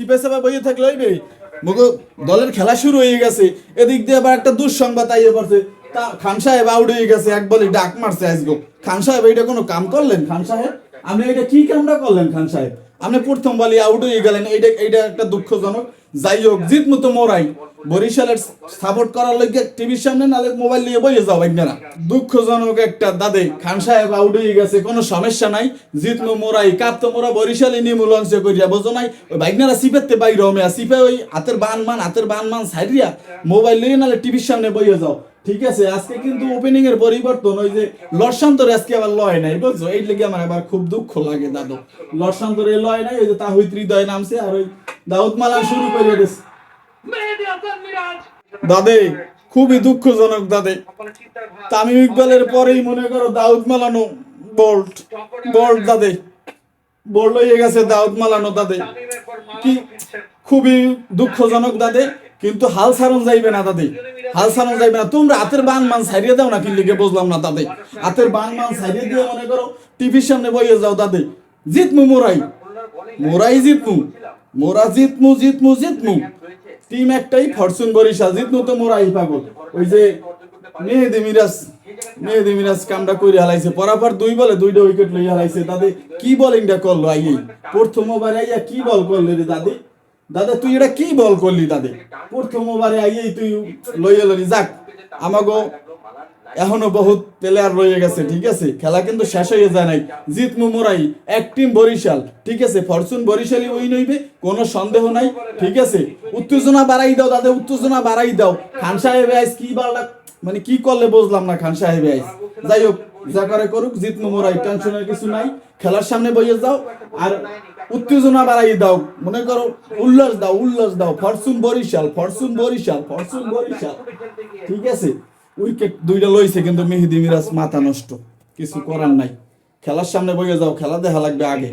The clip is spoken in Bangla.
চিপে বইয়ে থাকলে হইবে? মগো, দলের খেলা শুরু হয়ে গেছে। এদিক দিয়ে আবার একটা দুঃসংবাদ আইয়ে পড়ছে। তা, খান সাহেব আউট হয়ে গেছে, এক বলে ডাক মারছে আজগো। খান সাহেব, এইটা কোনো কাম করলেন? খান সাহেব, আপনি এটা কি কামটা করলেন খান সাহেব? আপনি প্রথম বলি আউট হয়ে গেলেন, এইটা এইটা একটা দুঃখজনক। যাই হোক জিত মতো মোরাই। বরিশালের সাপোর্ট করার লইগে টিভির সামনে নালে মোবাইল নিয়ে বইয়ে যাও একজনা দুঃখজনক একটা দাদে খান সাহেব আউট হয়ে গেছে, কোনো সমস্যা নাই। জিত মো মোরাই, কাপ তো মোরা বরিশালে নিয়ে মূলাংশ করিয়া বোঝো নাই। ওই বাইকনারা সিপেতে বাইর হমে সিপে ওই হাতের বান মান, হাতের বান মান সাইরিয়া মোবাইল নিয়ে নালে টিভির সামনে বইয়ে যাও। ঠিক আছে, আজকে কিন্তু ওপেনিং এর পরিবর্তন, ওই যে লর্ষান্তর আজকে আবার লয় নাই, বুঝছ? এই লেগে আমার আবার খুব দুঃখ লাগে দাদু। লর্ষান্তরে লয় নাই, ওই যে তাহিদ হৃদয় নামছে, আর ওই দাউদ মালা শুরু করে মিরাজ দাদে, খুবই দুঃখজনক দাদে। তামিম ইকবালের পরেই মনে করো দাউদ মালানো বোল্ট বোল্ট দাদে। বোল্ট হয়ে গেছে দাউদ মালানো দাদে। কি খুবই দুঃখজনক দাদে, কিন্তু হাল সারন যাইবে না দাদে। হাল সারন যাইবে না। তোমরা হাতের বান মান সারিয়ে দাও না কি লিখে বুঝলাম না দাদে। হাতের বান মান সারিয়ে দিয়ে মনে করো টিভির সামনে বইয়ে যাও দাদে। জিতমু মোরাই। মোরাই জিতমু। মোরা জিতমু জিতমু জিতমু। টিম একটাই, ফরচুন বরিশাল জিতমু তো এই পাগল। ওই যে মেহেদি মিরাজ মেহেদি মিরাজ কামটা করে হালাইছে। পরাপর দুই বলে দুইটা উইকেট লইয়া হালাইছে। দাদি, কি বলিংটা করল? আইয়ে প্রথম ওভারে আইয়া কি বল করলি রে দাদি? দাদা, তুই এটা কি বল করলি দাদি? প্রথম ওভারে আইয়ে তুই লইয়া ললি যাক। আমাগো এখনও বহুত প্লেয়ার রয়ে গেছে, ঠিক আছে? খেলা কিন্তু শেষ হয়ে যায় নাই। জিত মুমরাই এক টিম বরিশাল, ঠিক আছে? ফরচুন বরিশালই উইন হইবে কোনো সন্দেহ নাই, ঠিক আছে? উত্তেজনা বাড়াই দাও দাদা, উত্তেজনা বাড়াই দাও। খান সাহেব আইস কি বাড়লা মানে কি করলে বুঝলাম না খান সাহেব আইস। যাই হোক, যা করে করুক, জিত মুমরাই টেনশনের কিছু নাই। খেলার সামনে বইয়ে যাও, আর উত্তেজনা বাড়াই দাও। মনে করো, উল্লাস দাও উল্লাস দাও। Fortune Barishal Fortune Barishal Fortune Barishal, ঠিক আছে? উইকেট দুইটা লইছে, কিন্তু মেহেদি মিরাজ মাথা নষ্ট। কিছু করার নাই। খেলার সামনে বইয়ে যাও, খেলা দেখা লাগবে আগে।